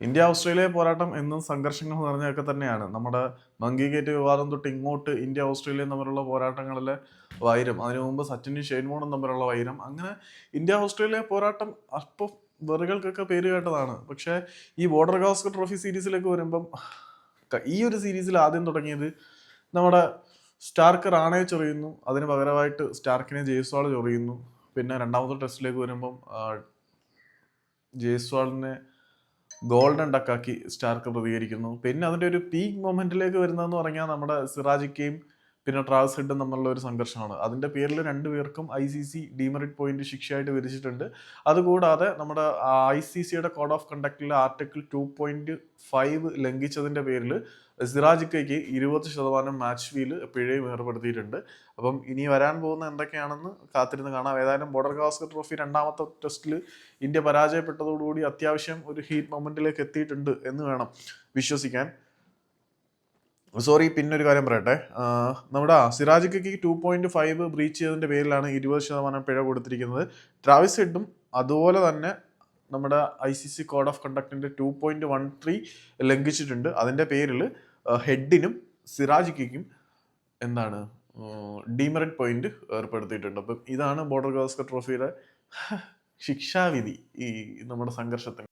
India Australia പോരാട്ടം എന്നും സംഘർഷങ്ങൾ നിറഞ്ഞൊക്കെ തന്നെയാണ്. നമ്മുടെ മങ്കി ഗേറ്റ് വിവാദം തൊട്ട് ഇങ്ങോട്ട് ഇന്ത്യ ഓസ്ട്രേലിയ തമ്മിലുള്ള പോരാട്ടങ്ങളിലെ വൈരം അതിനു മുമ്പ് സച്ചിനും ഷെയ്ൻമോണും തമ്മിലുള്ള വൈരം. അങ്ങനെ ഇന്ത്യ ഓസ്ട്രേലിയ പോരാട്ടം അപ്പം വെറുകൾക്കൊക്കെ പേര് കേട്ടതാണ്. പക്ഷേ ഈ ബോർഡർ ഗാസ്കർ ട്രോഫി സീരീസിലേക്ക് വരുമ്പം ഈ ഒരു സീരീസിൽ ആദ്യം തുടങ്ങിയത് നമ്മുടെ സ്റ്റാർക്ക് റാണയെ ചൊറിയുന്നു. അതിന് പകരമായിട്ട് സ്റ്റാർക്കിനെ ജയ്സ്വാൾ ചൊറിയുന്നു. പിന്നെ രണ്ടാമത്തെ ടെസ്റ്റിലേക്ക് വരുമ്പം ജയ്സ്വാളിനെ ഗോൾഡൻ ഡക്കാക്കി സ്റ്റാർക്ക് പ്രതികരിക്കുന്നു. പിന്നെ അതിന്റെ ഒരു പീക്ക് മൊമെന്റിലേക്ക് വരുന്നതെന്ന് പറഞ്ഞാൽ നമ്മുടെ സിറാജിക്കയും പിന്നെ ട്രാവൽസ് ഹെഡും തമ്മിലുള്ള ഒരു സംഘർഷമാണ്. അതിന്റെ പേരിൽ രണ്ടുപേർക്കും I C C demerit point ശിക്ഷയായിട്ട് വിധിച്ചിട്ടുണ്ട്. അതുകൂടാതെ നമ്മുടെ ഐ സി സിയുടെ കോഡ് ഓഫ് കണ്ടക്റ്റിലെ ആർട്ടിക്കിൾ ടു പോയിന്റ് ഫൈവ് ലംഘിച്ചതിന്റെ പേരിൽ സിറാജിക്കയ്ക്ക് ഇരുപത് ശതമാനം മാച്ച് ഫീൽ പിഴയും ഏർപ്പെടുത്തിയിട്ടുണ്ട്. അപ്പം ഇനി വരാൻ പോകുന്ന എന്തൊക്കെയാണെന്ന് കാത്തിരുന്ന് കാണാം. ഏതായാലും ബോർഡർ ഗാസ്കർ ട്രോഫി രണ്ടാമത്തെ ടെസ്റ്റിൽ ഇന്ത്യ പരാജയപ്പെട്ടതോടുകൂടി അത്യാവശ്യം ഒരു ഹീറ്റ് മൊമെന്റിലേക്ക് എത്തിയിട്ടുണ്ട് എന്ന് വേണം വിശ്വസിക്കാൻ. സോറി പിന്നൊരു കാര്യം പറയട്ടെ. നമ്മുടെ സിറാജിക്ക് ടു പോയിന്റ് ഫൈവ് ബ്രീച്ച് ചെയ്തതിന്റെ പേരിലാണ് ഇരുപത് ശതമാനം പിഴ കൊടുത്തിരിക്കുന്നത്. ട്രാവിസ് ഹെഡും അതുപോലെ തന്നെ നമ്മുടെ I C C code of കണ്ടക്ടിന്റെ two point one three ലംഘിച്ചിട്ടുണ്ട്. അതിന്റെ പേരിൽ ഹെഡിനും സിറാജിക്കും എന്താണ് ഡിമെറിറ്റ് പോയിന്റ് ഏർപ്പെടുത്തിയിട്ടുണ്ട്. അപ്പം ഇതാണ് ബോർഡർ ഗവാസ്കർ ട്രോഫിയുടെ ശിക്ഷാവിധി ഈ നമ്മുടെ സംഘർഷത്തിന്.